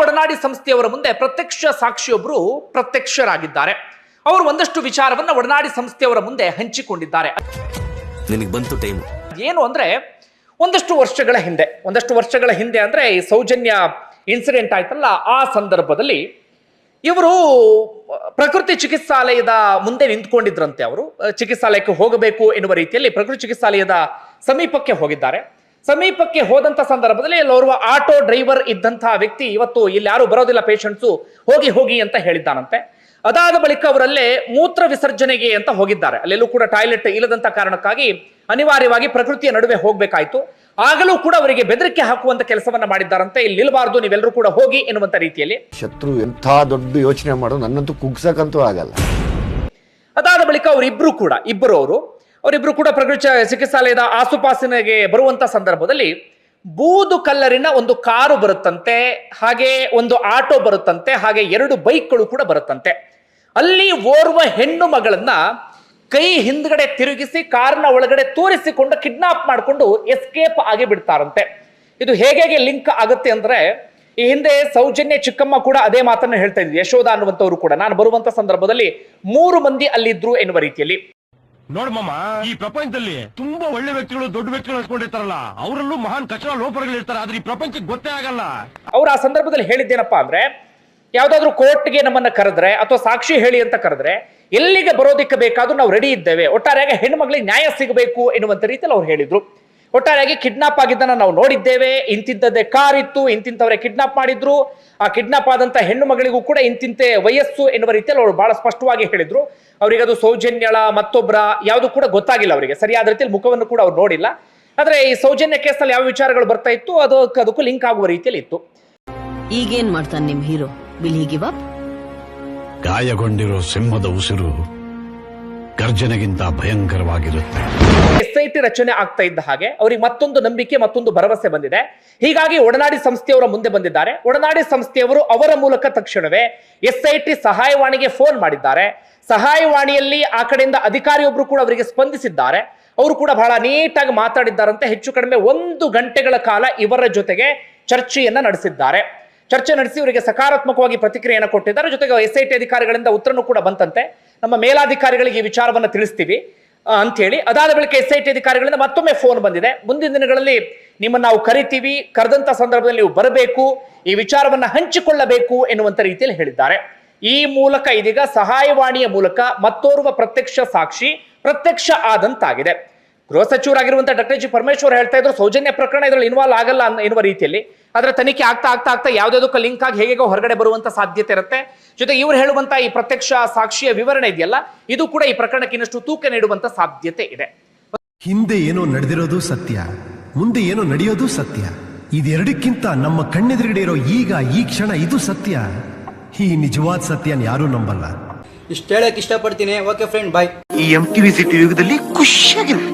ಒಡನಾಡಿ ಸಂಸ್ಥೆಯವರ ಮುಂದೆ ಪ್ರತ್ಯಕ್ಷ ಸಾಕ್ಷಿಯೊಬ್ಬರು ಪ್ರತ್ಯಕ್ಷರಾಗಿದ್ದಾರೆ. ಅವರು ಒಂದಷ್ಟು ವಿಚಾರವನ್ನ ಒಡನಾಡಿ ಸಂಸ್ಥೆಯವರ ಮುಂದೆ ಹಂಚಿಕೊಂಡಿದ್ದಾರೆ. ನಿನಗೆ ಬಂತು ಟೈಮ್. ಏನು ಅಂದ್ರೆ ಒಂದಷ್ಟು ವರ್ಷಗಳ ಹಿಂದೆ ಒಂದಷ್ಟು ವರ್ಷಗಳ ಹಿಂದೆ ಅಂದ್ರೆ ಈ ಸೌಜನ್ಯ ಇನ್ಸಿಡೆಂಟ್ ಆಯ್ತಲ್ಲ ಆ ಸಂದರ್ಭದಲ್ಲಿ ಇವರು ಪ್ರಕೃತಿ ಚಿಕಿತ್ಸಾಲಯದ ಮುಂದೆ ನಿಂತ್ಕೊಂಡಿದ್ರಂತೆ ಅವರು. ಚಿಕಿತ್ಸಾಲಯಕ್ಕೆ ಹೋಗಬೇಕು ಎನ್ನುವ ರೀತಿಯಲ್ಲಿ ಪ್ರಕೃತಿ ಚಿಕಿತ್ಸಾಲಯದ ಸಮೀಪಕ್ಕೆ ಹೋಗಿದ್ದಾರೆ. ಸಮೀಪಕ್ಕೆ ಹೋದಂತ ಸಂದರ್ಭದಲ್ಲಿ ಅಲ್ಲಿ ಓರ್ವ ಆಟೋ ಡ್ರೈವರ್ ಇದ್ದಂತಹ ವ್ಯಕ್ತಿ ಇವತ್ತು ಇಲ್ಲಿ ಯಾರು ಬರೋದಿಲ್ಲ ಪೇಷಂಟ್ಸು ಹೋಗಿ ಹೋಗಿ ಅಂತ ಹೇಳಿದ್ದಾನಂತೆ. ಅದಾದ ಬಳಿಕ ಅವರಲ್ಲೇ ಮೂತ್ರ ವಿಸರ್ಜನೆಗೆ ಅಂತ ಹೋಗಿದ್ದಾರೆ. ಅಲ್ಲೆಲ್ಲೂ ಕೂಡ ಟಾಯ್ಲೆಟ್ ಇಲ್ಲದಂತ ಕಾರಣಕ್ಕಾಗಿ ಅನಿವಾರ್ಯವಾಗಿ ಪ್ರಕೃತಿಯ ನಡುವೆ ಹೋಗಬೇಕಾಯ್ತು. ಆಗಲೂ ಕೂಡ ಅವರಿಗೆ ಬೆದರಿಕೆ ಹಾಕುವಂತ ಕೆಲಸವನ್ನ ಮಾಡಿದ್ದಾರಂತೆ. ಇಲ್ಲಿ ನಿಲ್ಬಾರ್ದು ನೀವೆಲ್ಲರೂ ಕೂಡ ಹೋಗಿ ಎನ್ನುವಂತ ರೀತಿಯಲ್ಲಿ. ಶತ್ರು ಎಂಥ ದೊಡ್ಡ ಯೋಚನೆ ಮಾಡೋ ನನ್ನಂತೂ ಕುಗ್ಸಕ್ಕಂತೂ ಆಗಲ್ಲ. ಅದಾದ ಬಳಿಕ ಅವರಿಬ್ರು ಕೂಡ ಇಬ್ಬರು ಅವರು ಅವರಿಬ್ರು ಕೂಡ ಪ್ರಕೃತಿ ಚಿಕಿತ್ಸಾಲಯದ ಆಸುಪಾಸಿನಗೆ ಬರುವಂತ ಸಂದರ್ಭದಲ್ಲಿ ಬೂದು ಕಲ್ಲರಿನ ಒಂದು ಕಾರು ಬರುತ್ತಂತೆ, ಹಾಗೆ ಒಂದು ಆಟೋ ಬರುತ್ತಂತೆ, ಹಾಗೆ ಎರಡು ಬೈಕ್ಗಳು ಕೂಡ ಬರುತ್ತಂತೆ. ಅಲ್ಲಿ ಓರ್ವ ಹೆಣ್ಣು ಮಗಳನ್ನ ಕೈ ಹಿಂದ್ಗಡೆ ತಿರುಗಿಸಿ, ಕಾರ್ನ ಒಳಗಡೆ ತೋರಿಸಿಕೊಂಡು, ಕಿಡ್ನಾಪ್ ಮಾಡಿಕೊಂಡು ಎಸ್ಕೇಪ್ ಆಗಿ ಬಿಡ್ತಾರಂತೆ. ಇದು ಹೇಗೆ ಲಿಂಕ್ ಆಗುತ್ತೆ ಅಂದ್ರೆ, ಈ ಹಿಂದೆ ಸೌಜನ್ಯ ಚಿಕ್ಕಮ್ಮ ಕೂಡ ಅದೇ ಮಾತನ್ನು ಹೇಳ್ತಾ ಇದ್ವಿ, ಯಶೋಧ ಅನ್ನುವಂಥವ್ರು ಕೂಡ. ನಾನು ಬರುವಂತ ಸಂದರ್ಭದಲ್ಲಿ ಮೂರು ಮಂದಿ ಅಲ್ಲಿದ್ರು ಎನ್ನುವ ರೀತಿಯಲ್ಲಿ. ನೋಡ್ಮಮ್ಮ ಈ ಪ್ರಪಂಚದಲ್ಲಿ ತುಂಬಾ ಒಳ್ಳೆ ವ್ಯಕ್ತಿಗಳು ದೊಡ್ಡ ವ್ಯಕ್ತಿಗಳು ಅನ್ಸ್ಕೊಂಡಿರ್ತಾರಲ್ಲ ಅವರಲ್ಲೂ ಮಹಾನ್ ಕಚರ ಲೋಪಗಳು ಇರ್ತಾರೆ, ಆದ್ರೆ ಈ ಪ್ರಪಂಚಕ್ಕೆ ಗೊತ್ತೇ ಆಗಲ್ಲ. ಅವ್ರ ಆ ಸಂದರ್ಭದಲ್ಲಿ ಹೇಳಿದ್ದೇನಪ್ಪಾ ಅಂದ್ರೆ, ಯಾವ್ದಾದ್ರು ಕೋರ್ಟ್ಗೆ ನಮ್ಮನ್ನ ಕರೆದ್ರೆ, ಅಥವಾ ಸಾಕ್ಷಿ ಹೇಳಿ ಅಂತ ಕರೆದ್ರೆ, ಎಲ್ಲಿಗೆ ಬರೋದಿಕ್ಕೆ ಬೇಕಾದ್ರೂ ನಾವು ರೆಡಿ ಇದ್ದೇವೆ. ಒಟ್ಟಾರೆಯಾಗಿ ಹೆಣ್ಮಗಳಿಗೆ ನ್ಯಾಯ ಸಿಗಬೇಕು ಎನ್ನುವಂತ ರೀತಿಯಲ್ಲಿ ಅವ್ರು ಹೇಳಿದ್ರು. ಒಟ್ಟಾರೆಯಾಗಿ ಕಿಡ್ನಾಪ್ ಆಗಿದ್ದನ್ನ ನಾವು ನೋಡಿದ್ದೇವೆ ಇಂತಿಂತದ್ದೇ ಕಾರ್ ಇತ್ತು ಇಂತಿಂತವರೇ ಕಿಡ್ನಾಪ್ ಮಾಡಿದ್ರು. ಆ ಕಿಡ್ನಾಪ್ ಆದಂತ ಹೆಣ್ಣು ಮಗಳಿಗೂ ಕೂಡ ಇಂತಿಂತೆ ವಯಸ್ಸು ಎನ್ನುವ ರೀತಿಯಲ್ಲಿ ಅವರು ಬಹಳ ಸ್ಪಷ್ಟವಾಗಿ ಹೇಳಿದ್ರು. ಅವರಿಗೆ ಅದು ಸೌಜನ್ಯಳ ಮತ್ತೊಬ್ಬರ ಯಾವುದು ಕೂಡ ಗೊತ್ತಾಗಿಲ್ಲ ಅವರಿಗೆ. ಸರಿಯಾದ ರೀತಿಯಲ್ಲಿ ಮುಖವನ್ನು ಕೂಡ ಅವ್ರು ನೋಡಿಲ್ಲ. ಆದ್ರೆ ಈ ಸೌಜನ್ಯ ಕೇಸಲ್ಲಿ ಯಾವ ವಿಚಾರಗಳು ಬರ್ತಾ ಇತ್ತು ಅದು ಅದಕ್ಕೂ ಲಿಂಕ್ ಆಗುವ ರೀತಿಯಲ್ಲಿ ಇತ್ತು. ಈಗೇನ್ ಮಾಡ್ತಾನೆ ನಿಮ್ ಹೀರೋ? ವಿಲ್ ಗಾಯಗೊಂಡಿರೋ ಸಿಂಹದ ಉಸಿರು ಗರ್ಜನೆಗಿಂತ ಭಯಂಕರವಾಗಿರುತ್ತೆ. ಟಿ ರಚನೆ ಆಗ್ತಾ ಇದ್ದ ಹಾಗೆ ಅವರಿಗೆ ಮತ್ತೊಂದು ನಂಬಿಕೆ, ಮತ್ತೊಂದು ಭರವಸೆ ಬಂದಿದೆ. ಹೀಗಾಗಿ ಒಡನಾಡಿ ಸಂಸ್ಥೆಯವರ ಮುಂದೆ ಬಂದಿದ್ದಾರೆ. ಒಡನಾಡಿ ಸಂಸ್ಥೆಯವರು ಅವರ ಮೂಲಕ ತಕ್ಷಣವೇ ಎಸ್ ಐ ಟಿ ಸಹಾಯವಾಣಿಗೆ ಫೋನ್ ಮಾಡಿದ್ದಾರೆ. ಸಹಾಯವಾಣಿಯಲ್ಲಿ ಆ ಕಡೆಯಿಂದ ಅಧಿಕಾರಿಯೊಬ್ರು ಕೂಡ ಅವರಿಗೆ ಸ್ಪಂದಿಸಿದ್ದಾರೆ. ಅವರು ಕೂಡ ಬಹಳ ನೀಟಾಗಿ ಮಾತಾಡಿದ್ದಾರಂತೆ. ಹೆಚ್ಚು ಕಡಿಮೆ ಒಂದು ಗಂಟೆಗಳ ಕಾಲ ಇವರ ಜೊತೆಗೆ ಚರ್ಚೆಯನ್ನ ನಡೆಸಿದ್ದಾರೆ. ಚರ್ಚೆ ನಡೆಸಿ ಇವರಿಗೆ ಸಕಾರಾತ್ಮಕವಾಗಿ ಪ್ರತಿಕ್ರಿಯೆಯನ್ನು ಕೊಟ್ಟಿದ್ದಾರೆ. ಜೊತೆಗೆ ಎಸ್ ಐ ಟಿ ಅಧಿಕಾರಿಗಳಿಂದ ಉತ್ತರನೂ ಕೂಡ ಬಂತಂತೆ. ನಮ್ಮ ಮೇಲಾಧಿಕಾರಿಗಳಿಗೆ ಈ ವಿಚಾರವನ್ನು ತಿಳಿಸ್ತೀವಿ ಅಂತ ಅಂಥೇಳಿ. ಅದಾದ ಬಳಿಕ ಎಸ್ ಐ ಟಿ ಅಧಿಕಾರಿಗಳಿಂದ ಮತ್ತೊಮ್ಮೆ ಫೋನ್ ಬಂದಿದೆ. ಮುಂದಿನ ದಿನಗಳಲ್ಲಿ ನಿಮ್ಮನ್ನು ನಾವು ಕರಿತೀವಿ, ಕರೆದಂತ ಸಂದರ್ಭದಲ್ಲಿ ನೀವು ಬರಬೇಕು, ಈ ವಿಚಾರವನ್ನು ಹಂಚಿಕೊಳ್ಳಬೇಕು ಎನ್ನುವಂಥ ರೀತಿಯಲ್ಲಿ ಹೇಳಿದ್ದಾರೆ. ಈ ಮೂಲಕ ಇದೀಗ ಸಹಾಯವಾಣಿಯ ಮೂಲಕ ಮತ್ತೋರ್ವ ಪ್ರತ್ಯಕ್ಷ ಸಾಕ್ಷಿ, ಪ್ರತ್ಯಕ್ಷ ಆದಂತಾಗಿದೆ. ಗೃಹ ಸಚಿವರಾಗಿರುವಂತಹ ಡಾಕ್ಟರ್ ಜಿ ಪರಮೇಶ್ವರ್ ಹೇಳ್ತಾ ಇದ್ರು, ಸೌಜನ್ಯ ಪ್ರಕರಣ ಇದರಲ್ಲಿ ಇನ್ವಾಲ್ವ್ ಆಗಲ್ಲ ಎನ್ನುವ ರೀತಿಯಲ್ಲಿ. ಆದ್ರೆ ತನಿಖೆ ಆಗ್ತಾ ಆಗ್ತಾ ಆಗ್ತಾ ಯಾವ್ದಾವ್ದಕ್ಕೂ ಲಿಂಕ್ ಆಗಿ ಹೇಗೆ ಹೊರಗಡೆ ಬರುವಂತ ಸಾಧ್ಯತೆ ಇರುತ್ತೆ. ಜೊತೆಗೆ ಇವರು ಹೇಳುವಂತ ಈ ಪ್ರತ್ಯಕ್ಷ ಸಾಕ್ಷಿಯ ವಿವರಣೆ ಇದೆಯಲ್ಲ ಇದು ಕೂಡ ಈ ಪ್ರಕರಣಕ್ಕೆ ಇನ್ನಷ್ಟು ತೂಕ ನೀಡುವಂತ ಸಾಧ್ಯತೆ ಇದೆ. ಹಿಂದೆ ಏನೋ ನಡೆದಿರೋದು ಸತ್ಯ ಮುಂದೆ ಏನೋ ನಡೆಯೋದು ಸತ್ಯ. ಇದೆರಡಕ್ಕಿಂತ ನಮ್ಮ ಕಣ್ಣೆದುರುಗಡೆ ಇರೋ ಈಗ ಈ ಕ್ಷಣ ಇದು ಸತ್ಯ. ಈ ನಿಜವಾದ ಸತ್ಯನ ಯಾರೂ ನಂಬಲ್ಲ. ಇಷ್ಟ ಹೇಳಕ್ ಇಷ್ಟಪಡ್ತೀನಿ. ಓಕೆ ಫ್ರೆಂಡ್ ಬಾಯ್ ಈ ಎಂ ಟಿವಿ ಸಿಟಿ ಯುಗದಲ್ಲಿ ಖುಷಿಯಾಗಿರು